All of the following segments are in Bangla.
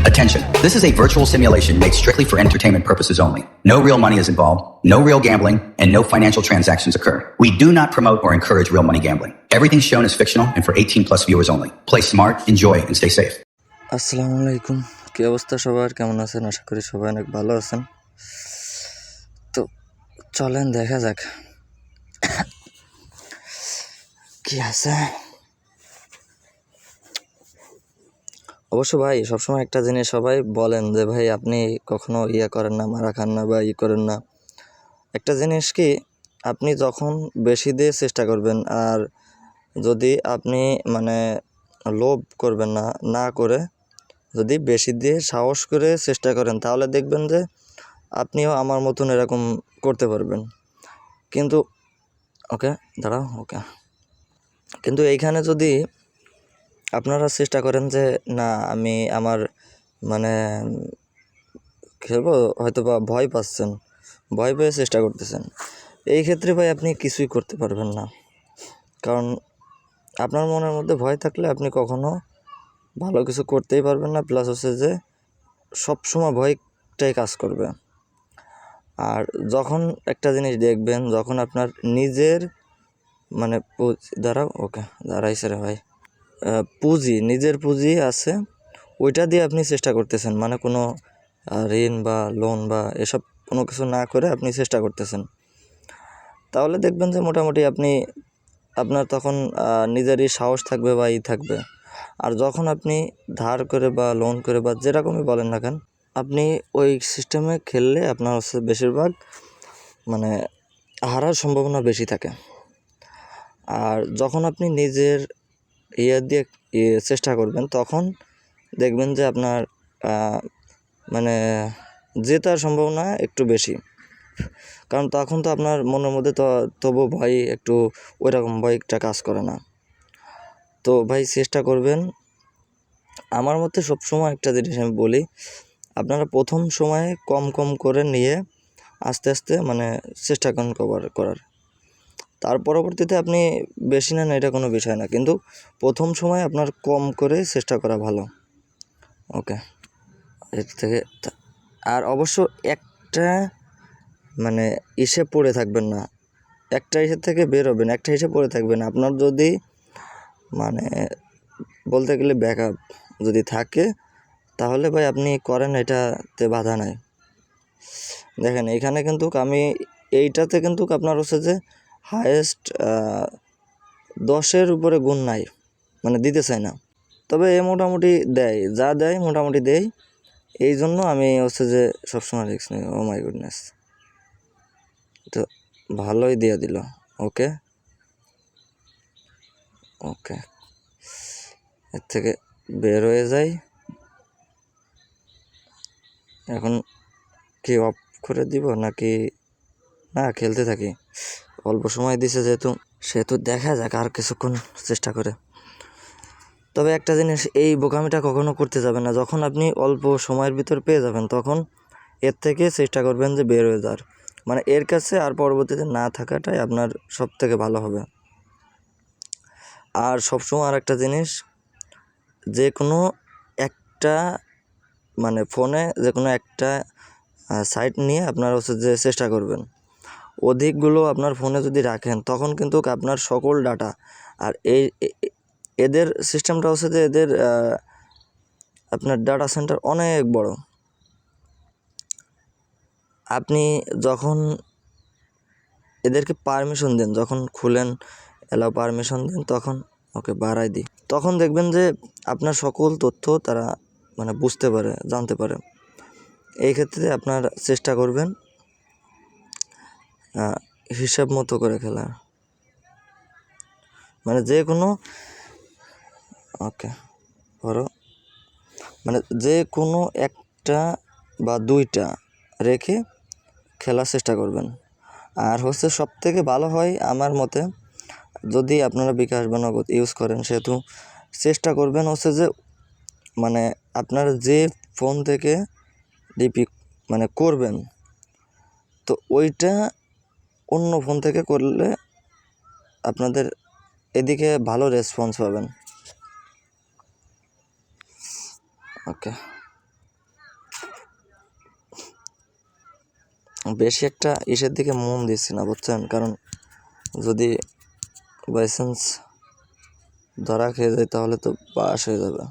Attention. This is a virtual simulation made strictly for entertainment purposes only. No real money is involved, no real gambling, and no financial transactions occur. We do not promote or encourage real money gambling. Everything shown is fictional and for 18 plus viewers only. Play smart, enjoy, and stay safe. আসসালামু আলাইকুম কী অবস্থা সবার কেমন আছেন আশা করি সবাই অনেক ভালো আছেন তো চলেন দেখা যাক কি আছে অবশ্য ভাই, সবসময় একটা জিনিস সবাই বলেন যে, ভাই, আপনি কখনো ইয়ে করেন না, মারা খান না বা ই করেন না। একটা জিনিস কি, আপনি যখন বেশি দিয়ে চেষ্টা করবেন আর যদি আপনি মানে লোভ করবেন না না করে যদি বেশি দিয়ে সাহস করে চেষ্টা করেন, তাহলে দেখবেন যে আপনিও আমার মতন এরকম করতে পারবেন। কিন্তু, ওকে, দাঁড়াও, ওকে। কিন্তু এইখানে যদি আপনারা চেষ্টা করেন যে, না, আমি আমার মানে খেলব হয়তো বা ভয় পাচ্ছেন, ভয় পেয়ে চেষ্টা করতেছেন। এই ক্ষেত্রে ভাই আপনি কিছুই করতে পারবেন না। কারণ আপনার মনের মধ্যে ভয় থাকলে আপনি কখনো ভালো কিছু করতেই পারবেন না। প্লাস হচ্ছে যে, সবসময় ভয়টাই কাজ করবে। আর যখন একটা জিনিস দেখবেন, যখন আপনার নিজের মানে দাঁড়াও, ওকে দাঁড়াই রে ভাই। পুঁজি, নিজের পুঁজি আছে, ওইটা দিয়ে আপনি চেষ্টা করতেছেন। মানে কোনো ঋণ বা লোন বা এসব কোনো কিছু না করে আপনি চেষ্টা করতেছেন। তাহলে দেখবেন যে মোটামুটি আপনি, আপনার তখন নিজেরই সাহস থাকবে বা ই থাকবে। আর যখন আপনি ধার করে বা লোন করে বা যেরকমই বলেন না কেন, আপনি ওই সিস্টেমে খেললে আপনার হচ্ছে বেশিরভাগ মানে হারার সম্ভাবনা বেশি থাকে। আর যখন আপনি নিজের ইয়ে দিয়ে ইয়ে চেষ্টা করবেন, তখন দেখবেন যে আপনার মানে জেতার সম্ভাবনা একটু বেশি। কারণ তখন তো আপনার মনের মধ্যে তো তবু ভয় একটু ওই রকম ভয়টা কাজ করে না। তো ভাই চেষ্টা করবেন। আমার মতে সবসময় একটা জিনিস আমি বলি, আপনারা প্রথম সময়ে কম কম করে নিয়ে আস্তে আস্তে মানে চেষ্টা করেন কভার করার। তার পরবর্তীতে আপনি বেশি নেন, এটা কোনো বিষয় না। কিন্তু প্রথম সময় আপনার কম করে চেষ্টা করা ভালো। ওকে। এর থেকে আর অবশ্য একটা মানে ইসে পড়ে থাকবেন না। একটা ইসে থেকে বেরোবেন একটা ইসে পড়ে থাকবেন। আপনার যদি মানে বলতে গেলে ব্যাকআপ যদি থাকে, তাহলে ভাই আপনি করেন, এটাতে বাধা নাই। দেখেন, এখানে কিন্তু আমি, এইটাতে কিন্তু আপনার হচ্ছে যে হায়েস্ট দশের উপরে গুণ নাই মানে দিতে চায় না। তবে এ মোটামুটি দেয়, যা দেয় মোটামুটি দেয়। এই জন্য আমি হচ্ছে যে সবসময় রিক্স নিই ও মাই গুডনেস তো ভালোই দিয়ে দিল ওকে ওকে এর থেকে বের হয়ে যাই। এখন কি অফ করে দিব নাকি? না, খেলতে থাকি। অল্প সময় দিছে যেহেতু, সেহেতু দেখা যাক আর কিছুক্ষণ চেষ্টা করে। তবে একটা জিনিস, এই বোকামিটা কখনো করতে যাবেন না। যখন আপনি অল্প সময়ের ভিতর পেয়ে যাবেন, তখন এর থেকে চেষ্টা করবেন যে বের হয়ে যাওয়ার। মানে এর কাছে আর পরবর্তীতে না থাকাটাই আপনার সব থেকে ভালো হবে। আর সবসময় আর একটা জিনিস, যে কোনো একটা মানে ফোনে যে কোনো একটা সাইট নিয়ে আপনার হচ্ছে যে চেষ্টা করবেন। অধিকগুলো আপনার ফোনে যদি রাখেন, তখন কিন্তু আপনার সকল ডাটা আর এই এদের সিস্টেমটা হচ্ছে যে এদের আপনার ডাটা সেন্টার অনেক বড়। আপনি যখন এদেরকে পারমিশন দেন, যখন খুলেন এলাও পারমিশন দেন, তখন ওকে বাড়াই দিই। তখন দেখবেন যে আপনার সকল তথ্য তারা মানে বুঝতে পারে, জানতে পারে। এই ক্ষেত্রে আপনার চেষ্টা করবেন হিসাব মতো করে খেলার মানে যে কোনো, ওকে, ধরো মানে যে কোনো একটা বা দুইটা রেখে খেলার চেষ্টা করবেন। আর হচ্ছে সব থেকে ভালো হয় আমার মতে, যদি আপনারা বিকাশ বা নগদ ইউজ করেন, সেহেতু চেষ্টা করবেন হচ্ছে যে মানে আপনার যে ফোন থেকে ডিপি মানে করবেন, তো ওইটা অন্য ফোন থেকে করলে আপনাদের এদিকে ভালো রেসপন্স পাবেন। ওকে। বেশি একটা ইসের দিকে মন দিচ্ছি না, বুঝছেন? কারণ যদি বাইসেন্স ধরা খেয়ে যায় তাহলে তো বাস হয়ে যাবে।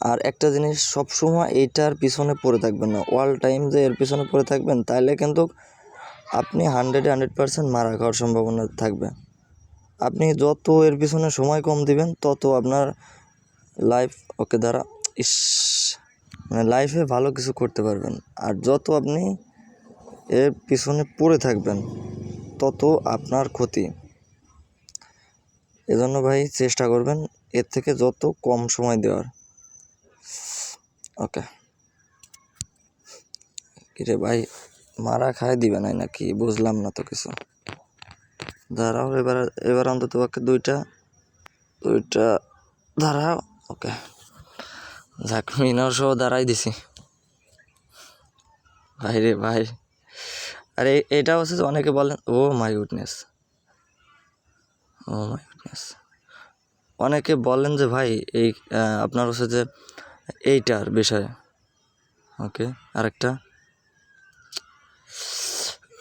আর একটা জিনিস সবসময় এইটার পিছনে পড়ে থাকবেন না। অল টাইম যে এর পিছনে পড়ে থাকবেন তাহলে কিন্তু আপনি হান্ড্রেডে হান্ড্রেড পার্সেন্ট মারা খাওয়ার সম্ভাবনা থাকবে। আপনি যত এর পিছনে সময় কম দিবেন, তত আপনার লাইফ ওকে দ্বারা ইস মানে লাইফে ভালো কিছু করতে পারবেন। আর যত আপনি এর পিছনে পড়ে থাকবেন, তত আপনার ক্ষতি। এজন্য ভাই চেষ্টা করবেন এর থেকে যত কম সময় দেওয়ার। ওকে। কিরে ভাই, মারা খায় দিবে নাই নাকি? বুঝলাম না তো কিছু। দাঁড়াও, এবার এবার অন্তত পক্ষে দুইটা দুইটা দাঁড়াও, ওকে। যাক মিনার সহ দাঁড়াই দিছি। ভাই রে ভাই। আরে, এটা হচ্ছে অনেকে বলেন, ও my goodness. Oh my goodness. অনেকে বলেন যে ভাই, এই আপনার হচ্ছে যে এইটার বিষয়ে। ওকে, আরেকটা।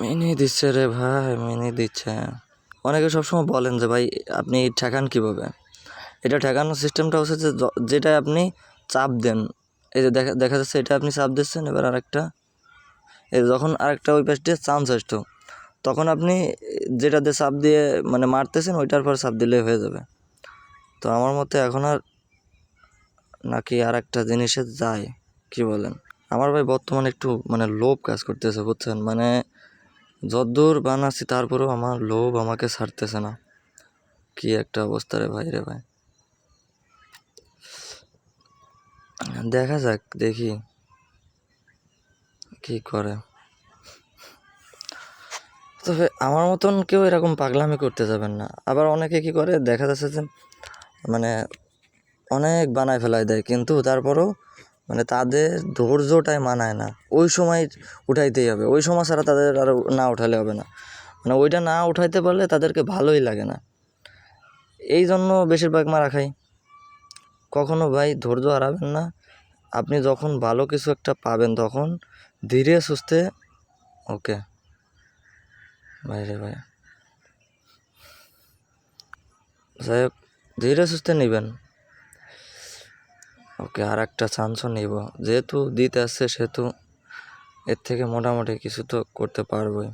মিনি দিচ্ছে রে ভাই, মিনি দিচ্ছে। অনেকে সবসময় বলেন যে, ভাই, আপনি ঠেকান কীভাবে? এটা ঠেকানোর সিস্টেমটা হচ্ছে যে যেটা আপনি চাপ দেন। এই যে দেখা দেখা যাচ্ছে এটা আপনি চাপ দিচ্ছেন, এবার আরেকটা। এই যখন আরেকটা ওই পাশ দিয়ে চান্স আসতো, তখন আপনি যেটাতে চাপ দিয়ে মানে মারতেছেন, ওইটার পর চাপ দিলে হয়ে যাবে। তো আমার মতে এখন আর নাকি আর একটা জিনিসে যায়? কি বলেন? আমার ভাই বর্তমানে একটু মানে লোভ কাজ করতেছে, বুঝছেন? মানে যদ্দূর বানাচ্ছি, তারপরেও আমার লোভ আমাকে ছাড়তেছে না। কি একটা অবস্থা রে ভাই রে ভাই। দেখা যাক, দেখি। কি করে? তবে আমার মতন কেউ এরকম পাগলামি করতে যাবেন না। আবার অনেকে কি করে? দেখা যাচ্ছে যে মানে অনেক বানায় ফেলায় দেয়, কিন্তু তারপরও মানে তাদের ধৈর্যটাই মানায় না। ওই সময় উঠাইতেই হবে, ওই সময় ছাড়া তাদের আর না উঠালে হবে না। মানে ওইটা না উঠাইতে পারলে তাদেরকে ভালোই লাগে না। এই জন্য বেশিরভাগ মারা খাই কখনো ভাই ধৈর্য হারাবেন না, আপনি যখন ভালো কিছু একটা পাবেন তখন ধীরে সুস্থে, ওকে। ভাই রে ভাই। যাই হোক, ধীরে সুস্থে নেবেন। ওকে আর একটা চান্সও নিব। যেহেতু দিতে আসছে, সেহেতু এর থেকে মোটামুটি কিছু তো করতে পারবোই।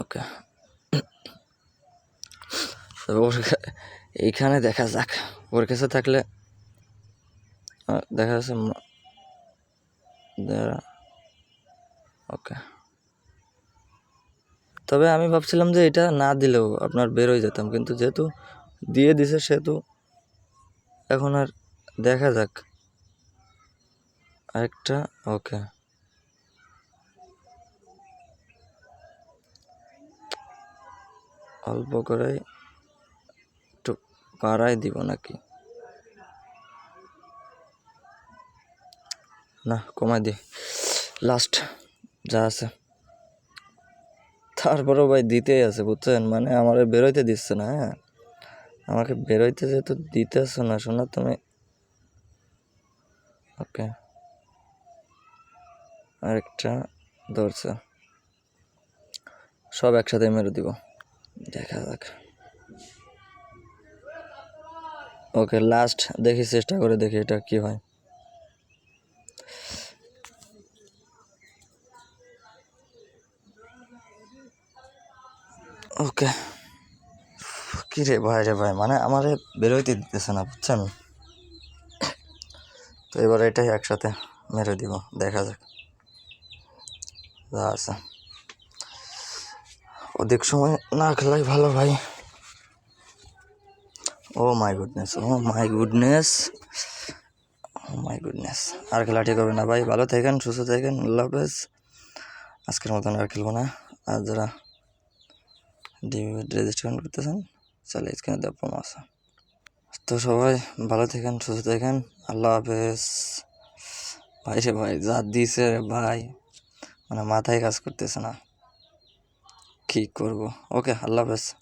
ওকে। ওর এইখানে দেখা যাক। ওর কাছে থাকলে দেখা যাচ্ছে ওকে। তবে আমি ভাবছিলাম যে এটা না দিলেও আপনার বেরোয় যেতাম, কিন্তু যেহেতু দিয়ে দিছে, সেহেতু এখন আর দেখা যাক। আরেকটা, ওকে। অল্প করে একটু বাড়াই দিব নাকি? না, কমাই দি। লাস্ট যা আছে। তারপরেও ভাই দিতেই আছে, বুঝছেন? মানে আমার বেরোইতে দিচ্ছে না হ্যাঁ? আমাকে বেরোইতে যেহেতু দিতেছো না, শোনা তুমি। ওকে। আরেকটা ধরছে। সব একসাথে মেরে দিব। দেখা যাক। ওকে লাস্ট দেখি, চেষ্টা করে দেখি এটা কি হয়। ওকে। কি রে ভাই রে ভাই? মানে আমারে বেরোইতে দিতেছে না, বুঝছেন? তো এবার এটাই একসাথে মেরে দিব, দেখা যাক। আছে। অধিক সময় না খেলাই ভালো, ভাই। ও my goodness, oh my goodness. Oh my goodness. আর খেলা ঠিক হবে না, ভাই। ভালো থাকেন, সুস্থ থাকেন। আল্লাহ আজকের মতন আর খেলব না। আর যারা ডিভিড রেজিস্ট্রেশন করতেছেন চলে স্ক্রিনে দেওয়া প্রোমো তো সবাই ভালো থাকেন, সুস্থ থাকেন। আল্লাহ হাফেজ। ভাই সে ভাই, যা দিছে রে ভাই। মানে মাথায় কাজ করতেছে না। কী করব? ওকে, আল্লাহ হাফেজ।